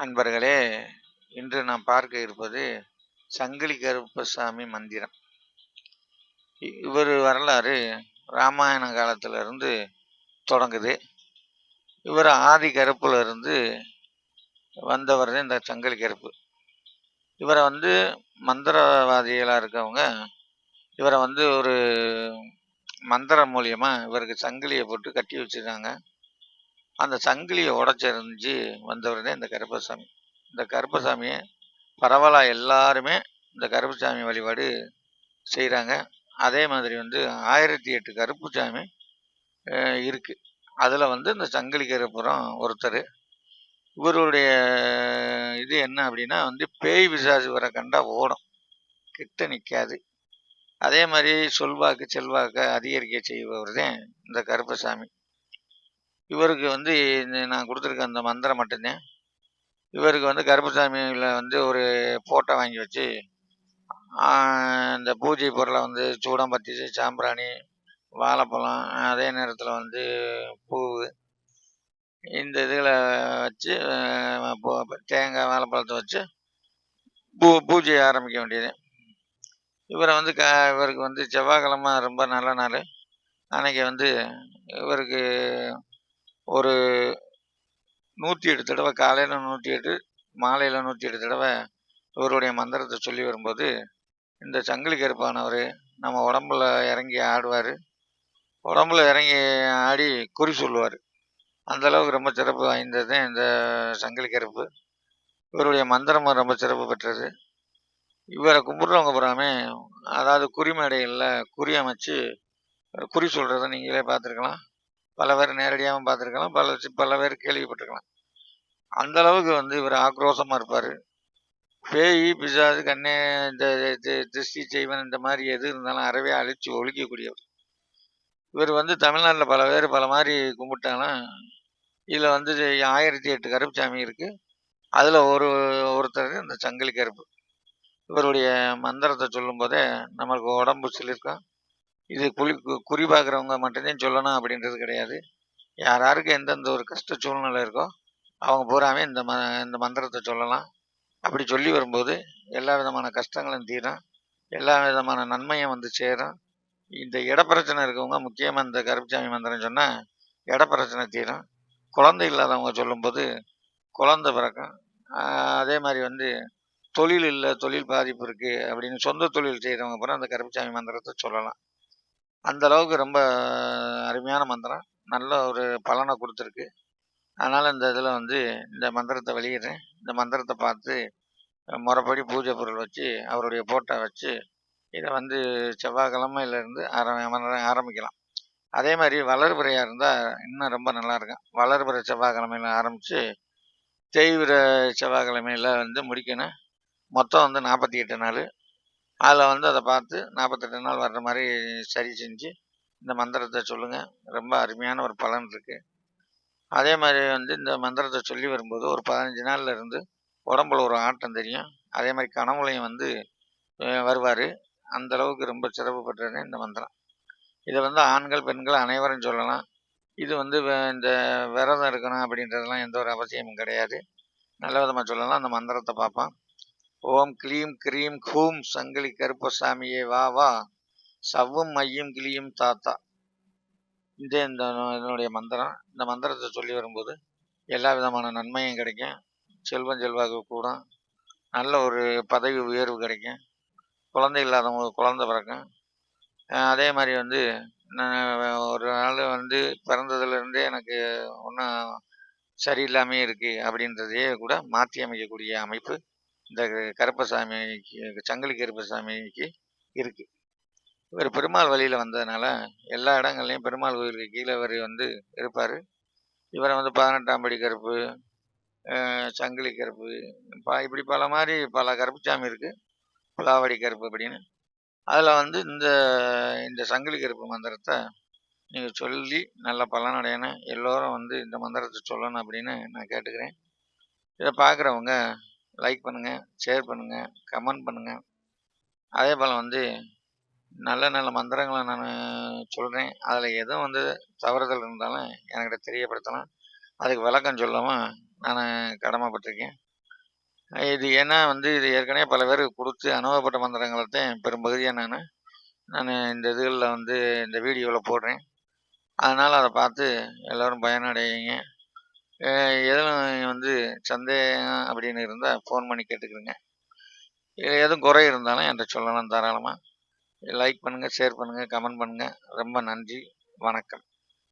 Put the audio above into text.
அன்பர்களே இன்று நாம் பார்க்க இருப்பது சங்கிலி கருப்பசாமி மந்திரம். இ- இவர் வரலாறு ராமாயண காலத்திலிருந்து தொடங்குது. இவர் ஆதி கருப்பிலிருந்து வந்தவர் தான் இந்த சங்கிலி கருப்பு. இவரை வந்து மந்திரவாதிகளாக இருக்கவங்க இவரை வந்து ஒரு மந்திரம் மூலியமாக இவருக்கு சங்கிலியை போட்டு கட்டி வச்சிருக்காங்க. அந்த சங்கிலியை உடச்செறிஞ்சு வந்தவர் தான் இந்த கருப்பசாமி. இந்த கருப்பசாமியை பரவலாக எல்லாருமே இந்த கருப்பசாமி வழிபாடு செய்கிறாங்க அதே மாதிரி வந்து ஆயிரத்தி எட்டு கருப்புசாமி இருக்குது அதில் வந்து இந்த சங்கிலி கருப்புறம் ஒருத்தர். இவருடைய இது என்ன அப்படின்னா வந்து பேய் விசாசி வர கண்டா ஓடும். கிட்ட நிற்காது அதே மாதிரி சொல்வாக்கு செல்வாக்கு அதிகரிக்க செய்பவர் தான் இந்த கருப்பசாமி. இவருக்கு வந்து நான் கொடுத்துருக்க அந்த மந்திரம் மட்டும்தான். இவருக்கு வந்து கருப்பசாமியில் வந்து ஒரு ஃபோட்டோ வாங்கி வச்சு இந்த பூஜை பொருளை வந்து சூடம்பத்தி சாம்பிராணி வாழைப்பழம் அதே நேரத்தில் வந்து பூ இந்த இதில் வச்சு தேங்காய் வாழைப்பழத்தை வச்சு பூ பூஜையை ஆரம்பிக்க வேண்டியது. இவரை வந்து க இவருக்கு வந்து செவ்வாய்க்கிழமை ரொம்ப நல்ல நாள். அன்றைக்கி வந்து இவருக்கு ஒரு நூற்றி எட்டு தடவை காலையில் நூற்றி எட்டு மாலையில் நூற்றி எட்டு தடவை இவருடைய மந்திரத்தை சொல்லி வரும்போது இந்த சங்கிலி கருப்பானவர் நம்ம உடம்புல இறங்கி ஆடுவார். உடம்புல இறங்கி ஆடி குறி சொல்லுவார். அந்த அளவுக்கு ரொம்ப சிறப்பு வாய்ந்தது இந்த சங்கிலி கருப்பு. இவருடைய மந்திரமும் ரொம்ப சிறப்பு பெற்றது. இவரை கும்பிட்றவங்க பூராமே அதாவது குறிமேடைகளில் குறி அமைச்சு குறி சொல்கிறத நீங்களே பார்த்துருக்கலாம். பல பேர் நேரடியாகவும் பார்த்துருக்கலாம். பல பல பேர் கேள்விப்பட்டிருக்கலாம். அந்த அளவுக்கு வந்து இவர் ஆக்ரோஷமாக இருப்பார். பேய் பிசாது கண்ணே இந்த திருஷ்டி செய்வன் இந்த மாதிரி எது இருந்தாலும் அறவே அழிச்சு ஒழிக்கக்கூடியவர். இவர் வந்து தமிழ்நாட்டில் பல பேர் பல மாதிரி கும்பிட்டாலும் இதில் வந்து ஆயிரத்தி எட்டு கருப்புசாமி இருக்குது அதில் ஒரு ஒருத்தர் இந்த சங்கிலி கருப்பு. இவருடைய மந்திரத்தை சொல்லும்போதே நம்மளுக்கு உடம்பு சிலிர்க்கும். இது குளி குறி பார்க்குறவங்க மட்டும்தான் சொல்லணும் அப்படின்றது கிடையாது. யார் யாருக்கு எந்தெந்த ஒரு கஷ்ட சூழ்நிலை இருக்கோ அவங்க பூராமே இந்த ம இந்த மந்திரத்தை சொல்லலாம். அப்படி சொல்லி வரும்போது எல்லா விதமான கஷ்டங்களும் தீரும். எல்லா விதமான நன்மையும் வந்து சேரும். இந்த இடப்பிரச்சனை இருக்கவங்க முக்கியமாக இந்த கருப்புசாமி மந்திரம் சொன்னால் இடப்பிரச்சனை தீரும். குழந்தை இல்லாதவங்க சொல்லும்போது குழந்தை பிறக்கும். அதே மாதிரி வந்து தொழில் இல்லை தொழில் பாதிப்பு இருக்குது அப்படின்னு சொந்த தொழில் செய்கிறவங்க பூரா அந்த கருப்புசாமி மந்திரத்தை சொல்லலாம். அந்த அளவுக்கு ரொம்ப அருமையான மந்திரம். நல்ல ஒரு பலனை கொடுத்துருக்கு. அதனால் இந்த இதில் வந்து இந்த மந்திரத்தை வெளியிடுறேன். இந்த மந்திரத்தை பார்த்து முறைப்படி பூஜை பொருள் வச்சு அவருடைய போட்டோ வச்சு இதை வந்து செவ்வாய்க்கிழமையிலேருந்து ஆரம்பி ஆரம்பிக்கலாம். அதே மாதிரி வளர்பிறையாக இருந்தால் இன்னும் ரொம்ப நல்லா இருக்கும். வளர்பிறை செவ்வாய்க்கிழமையில ஆரம்பித்து தேய்விர செவ்வாய்க்கிழமையில் வந்து முடிக்கணும். மொத்தம் வந்து நாற்பத்தி எட்டு நாள். அதில் வந்து அதை பார்த்து நாற்பத்தெட்டு நாள் வர்ற மாதிரி சரி செஞ்சு இந்த மந்திரத்தை சொல்லுங்கள் ரொம்ப அருமையான ஒரு பலன் இருக்குது அதே மாதிரி வந்து இந்த மந்திரத்தை சொல்லி வரும்போது ஒரு பதினஞ்சு நாள்ல இருந்து உடம்புல ஒரு ஆட்டம் தெரியும். அதே மாதிரி கனவுலையும் வந்து வருவார். அந்த அளவுக்கு ரொம்ப சிறப்பு பெற்றது இந்த மந்திரம். இதை வந்து ஆண்கள் பெண்கள் அனைவரும் சொல்லலாம். இது வந்து வே- இந்த விரதம் இருக்கணும் அப்படின்றதெல்லாம் எந்த ஒரு அவசியமும் கிடையாது. நல்ல விதமாக சொல்லலாம். அந்த மந்திரத்தை பார்ப்பான். ஓம் கிளீம் க்ரீம் ஹூம் சங்கிலி கருப்பசாமியே வா வா. சவ்வும் மையும் கிளியும் தாத்தா. இந்த இந்த என்னுடைய மந்திரம். இந்த மந்திரத்தை சொல்லி வரும்போது எல்லா விதமான நன்மையும் கிடைக்கும். செல்வம் செல்வாக்கு கூடும். நல்ல ஒரு பதவி உயர்வு கிடைக்கும். குழந்தை இல்லாதவங்க குழந்தை பிறக்கும். அதே மாதிரி வந்து நான் ஒரு நாள் வந்து பிறந்ததுலேருந்தே எனக்கு ஒன்றும் சரியில்லாமே இருக்குது அப்படின்றதையே கூட மாற்றி அமைக்கக்கூடிய அமைப்பு இந்த கருப்பசாமிக்கு சங்கிலி கருப்பசாமிக்கு இருக்குது இவர் பெருமாள் வழியில் வந்ததுனால எல்லா இடங்கள்லையும் பெருமாள் கோயிலுக்கு கீழே வரி வந்து இருப்பார். இவரை வந்து பதினெட்டாம் படி கருப்பு சங்கிலி கருப்பு ப இப்படி பல மாதிரி பல கருப்புச்சாமி இருக்குது புலாவடி கருப்பு அப்படின்னு. அதில் வந்து இந்த இந்த சங்கிலி கருப்பு மந்திரத்தை நீங்கள் சொல்லி நல்ல பலனடையணும். எல்லோரும் வந்து இந்த மந்திரத்தை சொல்லணும் அப்படின்னு நான் கேட்டுக்கிறேன். இதை பார்க்குறவங்க லைக் பண்ணுங்கள் ஷேர் பண்ணுங்கள் கமெண்ட் பண்ணுங்கள் அதே போல் வந்து நல்ல நல்ல மந்திரங்களை நான் சொல்கிறேன் அதில் எதுவும் வந்து தவறுதல் இருந்தாலும் என்கிட்ட தெரியப்படுத்தலாம். அதுக்கு விளக்கம் சொல்லாமல் நான் கடமைப்பட்டிருக்கேன். இது ஏன்னா வந்து இது ஏற்கனவே பல பேருக்கு கொடுத்து அனுபவப்பட்ட மந்திரங்களைத்தான் பெரும்பகுதியாக நான் நான் இந்த இதுகளில் வந்து இந்த வீடியோவில் போடுறேன். அதனால் அதை பார்த்து எல்லோரும் பயனடையுங்க. எதுவும் வந்து சந்தேகம் அப்படின்னு இருந்தால் ஃபோன் பண்ணி கேட்டுக்கிறேங்க. எதுவும் குறை இருந்தாலும் என்கிட்ட சொல்லலாம் தாராளமாக லைக் பண்ணுங்கள் ஷேர் பண்ணுங்கள் கமெண்ட் பண்ணுங்கள் ரொம்ப நன்றி. வணக்கம்.